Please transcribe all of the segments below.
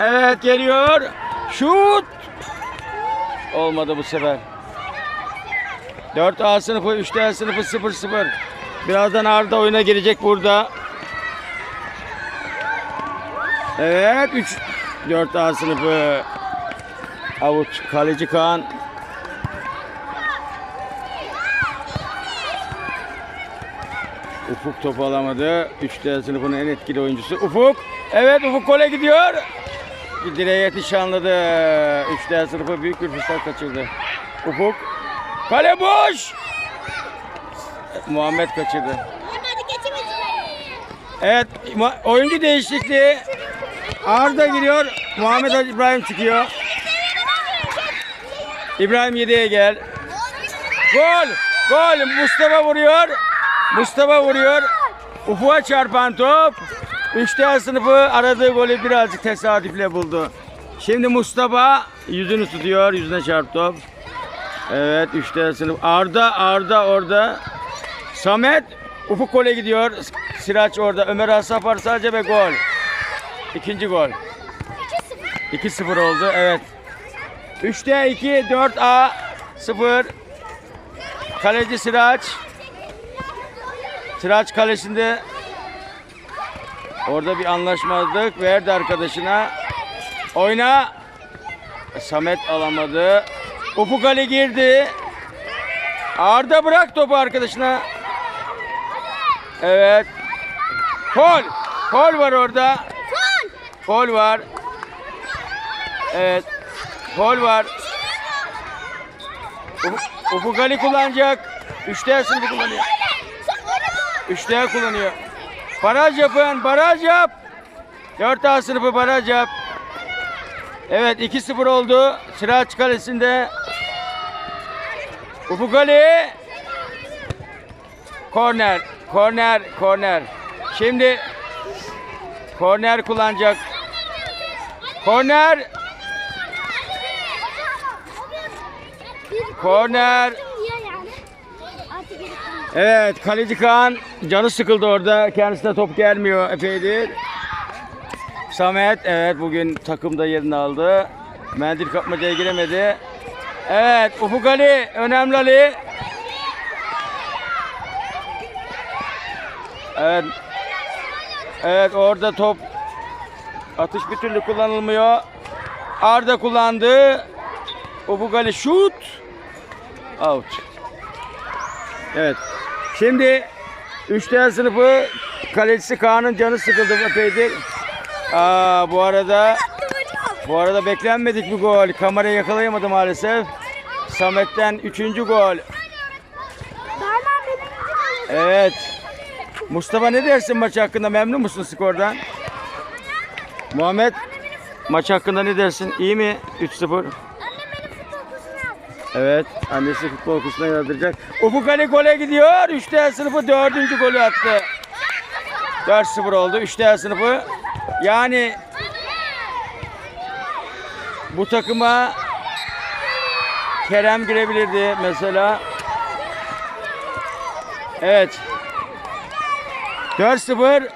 Evet geliyor. Şut. Olmadı bu sefer. 4A sınıfı, 3D sınıfı 0-0. Birazdan Arda oyuna girecek burada. Evet 3 4A sınıfı avuç kaleci Kaan. Ufuk topu alamadı. 3D sınıfının en etkili oyuncusu Ufuk. Evet Ufuk gole gidiyor. Bir direğe yetişanladı. 3D sınıfı büyük bir fırsat kaçırdı. Ufuk. Kale boş. Muhammed kaçırdı. Evet oyuncu değişikliği. Arda giriyor. Muhammed İbrahim çıkıyor. İbrahim Yediye gel. Gol! Gol! Mustafa vuruyor. Mustafa vuruyor. Ufuğa çarpan top. Üçte sınıfı aradığı golü birazcık tesadüfle buldu. Şimdi Mustafa yüzünü tutuyor. Yüzüne çarp top. Evet üçte sınıf. Arda Arda orada. Samet Ufuk gole gidiyor. Siraç orada. Ömer Asaf var sadece ve gol. İkinci gol. 2-0 oldu. Evet. 3'te 2, 4A 0. Kaleci Sıraç. Sıraç kalesinde orada bir anlaşmazlık verdi arkadaşına. Oyna. Samet alamadı. Ufuk Ali girdi. Arda bırak topu arkadaşına. Evet. Gol. Gol var orada. Gol var. Evet. Gol var. Ufuk Ali kullanacak. Üçte sınıfı kullanıyor. Üçte kullanıyor. Baraj yapın. Baraj yap. 4A sınıfı baraj yap. Evet 2-0 oldu. Sıraç kalesinde. Ufuk Ali. Korner. Korner. Korner. Şimdi korner kullanacak. Korner. Korner. Evet kaleci Kaan canı sıkıldı orada. Kendisine top gelmiyor epeydir. Samet evet bugün takımda yerini aldı. Mendil kapmacaya giremedi. Evet Ufuk Ali önemli Ali. Evet. Evet orada top atış bir türlü kullanılmıyor. Arda kullandı. Ufuk Ali şut. Out. Evet. Şimdi 3D sınıfı kalecisi Kaan'ın canı sıkıldı epeydir. Aa, bu arada bu arada beklenmedik bir gol. Kamerayı yakalayamadı maalesef. Samet'ten 3. gol. Evet. Mustafa ne dersin maç hakkında? Memnun musun skordan? Muhammed maç hakkında ne dersin? İyi mi? 3-0. Evet. Annesi futbol kursuna yazdıracak. Ufuk Ali gole gidiyor. 3D sınıfı 4. golü attı. 4-0 oldu. 3D sınıfı. Yani bu takıma Kerem girebilirdi mesela. Evet. 4-0.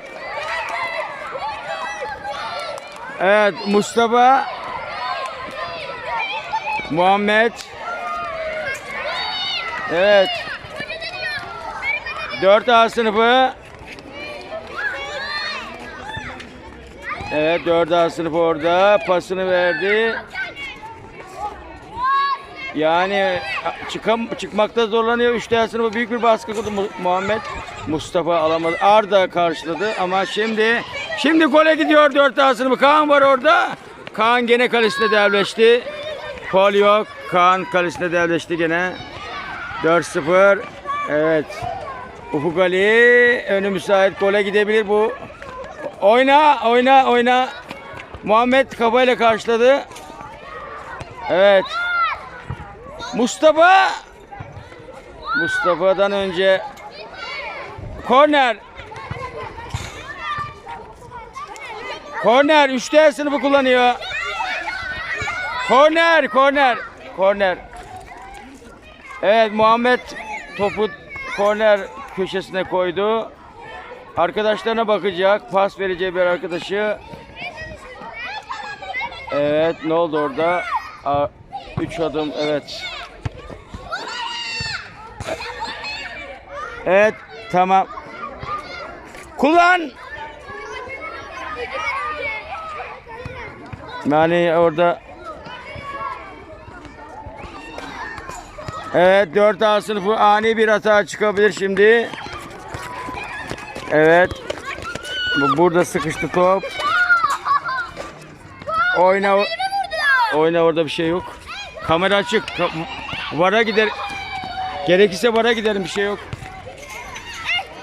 Evet Mustafa Muhammed Evet 4A sınıfı Evet 4A sınıfı orada pasını verdi. Yani çıkam çıkmakta zorlanıyor. 3D sınıfı büyük bir baskı kurdu Mu- Muhammed. Mustafa alamadı. Arda karşıladı ama şimdi şimdi gole gidiyor 4A sınıfı. Kaan var orada. Kaan gene kalesine devleşti. Gol yok. Kaan kalesine devleşti gene. 4-0. Evet. Ufuk Ali önü müsait gole gidebilir bu. Oyna, oyna, oyna. Muhammed kafayla karşıladı. Evet. Mustafa Mustafa'dan önce korner Korner 3D sınıfı kullanıyor. Korner, korner, korner. Evet Muhammed topu korner köşesine koydu. Arkadaşlarına bakacak. Pas vereceği bir arkadaşı. Evet ne oldu orada? Aa, üç adım evet. Evet tamam. Kullan. Yani orada Evet 4A sınıfı ani bir hata çıkabilir şimdi. Evet. Bu burada sıkıştı top. Oyna. Oyna orada bir şey yok. Kamera açık. Vara gider. Gerekirse vara giderim bir şey yok.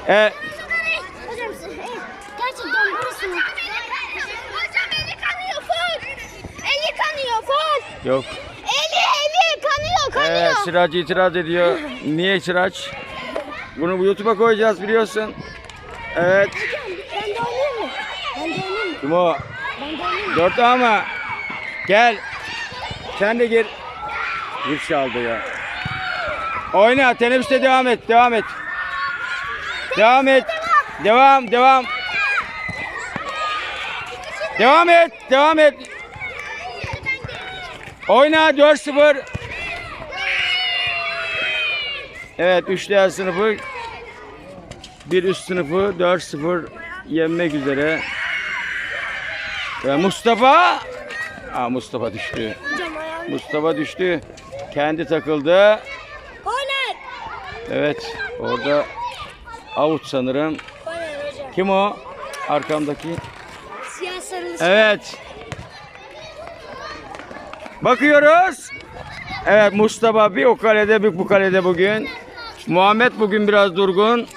Evet. Hocam Evet Sıraç itiraz ediyor. Niye Sıraç? Bunu bu YouTube'a koyacağız biliyorsun. Evet. Ben de oynayayım mı? Ben de oynayayım mı? Kim o? Ben de oynayayım mı? Ama. Gel. Sen de gir. Bir çaldı ya. Oyna. Teneffüste devam et. Devam et. Devam et. Devam. Devam. Devam et. Devam et. Oyna 4-0. Evet 3 D sınıfı bir üst sınıfı 4-0 yenmek üzere. Ve Mustafa Aa, Mustafa düştü. Mustafa düştü. Kendi takıldı. Evet orada out sanırım. Kim o? Arkamdaki. Siyah sarılı. Evet. Bakıyoruz. Evet Mustafa bir o kalede bir bu kalede bugün. Muhammed bugün biraz durgun.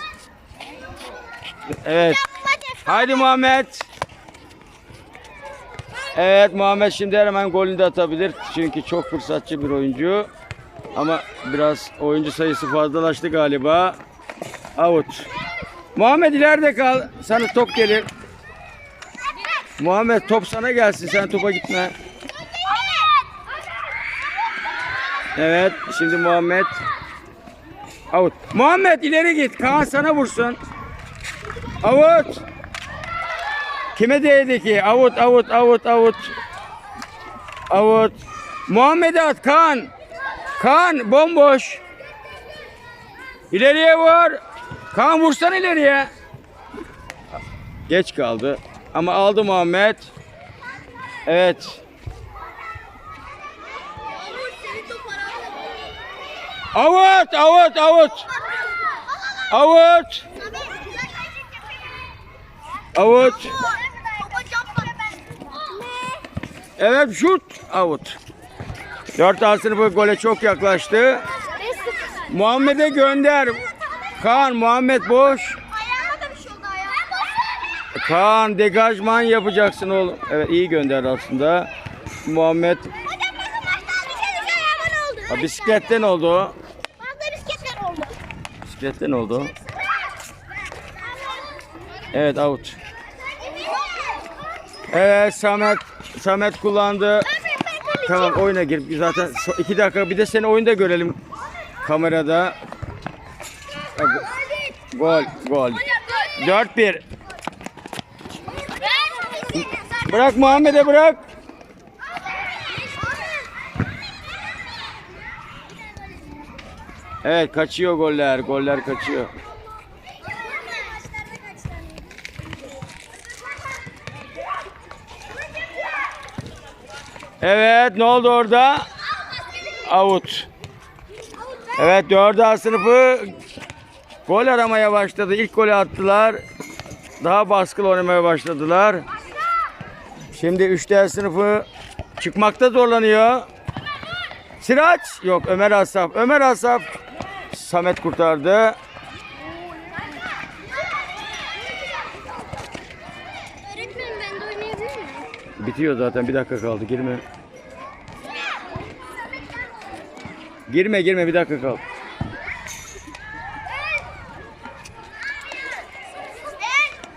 Evet. Haydi Muhammed. Evet Muhammed şimdi hemen golünü de atabilir. Çünkü çok fırsatçı bir oyuncu. Ama biraz oyuncu sayısı fazlalaştı galiba. Out. Muhammed ileride kal. Sana top gelir. Muhammed top sana gelsin. Sen topa gitme. Evet. Şimdi Muhammed. Out. Muhammed ileri git. Kaan sana vursun. Out. Kime değdi ki? Out, out, out, out. Out. Muhammed'e at Kaan. Kaan bomboş. İleriye vur. Kaan vursan ileriye. Geç kaldı. Ama aldı Muhammed. Evet. Out, out, out. Out. Out. Evet şut. Out. 4 A sınıfı gole çok yaklaştı. Muhammed'e gönder. Kaan Muhammed boş. Kaan degajman yapacaksın oğlum. Evet iyi gönderdi aslında. Muhammed şey ha, bisikletten oldu. o. Bazı bisikletler oldu. Evet out. Evet Samet Samet kullandı. Tamam oyuna gir. Zaten iki dakika bir de seni oyunda görelim kamerada. Gol, gol. 4-1. Bırak Muhammed'e bırak. Evet kaçıyor goller. Goller kaçıyor. Evet ne oldu orada? Out. Evet 4 A sınıfı gol aramaya başladı. İlk golü attılar. Daha baskılı oynamaya başladılar. Şimdi 3 D sınıfı çıkmakta zorlanıyor. Sıraç yok Ömer Asaf. Ömer Asaf Samet kurtardı. Bitiyor zaten bir dakika kaldı girme. Girme girme bir dakika kaldı.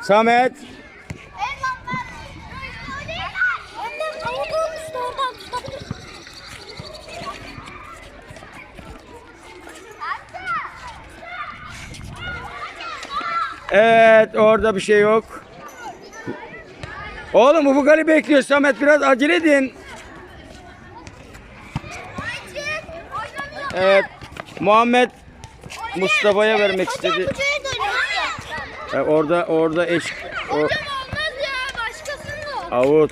Samet. Evet orada bir şey yok. Oğlum Ufuk Ali bekliyor. Samet biraz acele edin. Evet. Muhammed Mustafa'ya vermek istedi. E, orada orada eş o, Hocam olmaz ya başkasının o. Avut.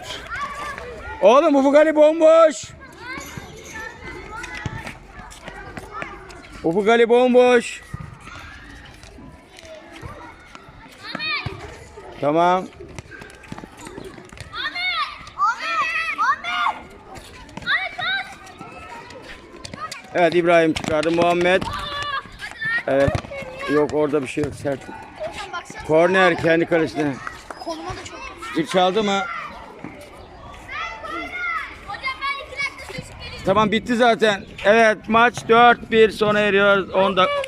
Oğlum Ufuk Ali bomboş. Ufuk Ali bomboş. Tamam. Evet İbrahim çıkardı. Muhammed. Evet. Yok orada bir şey yok. Sert. Korner kendi kalesine. Koluma da çok. Bir çaldı mı? Tamam bitti zaten. Evet maç 4-1 sona eriyor. 10 dakika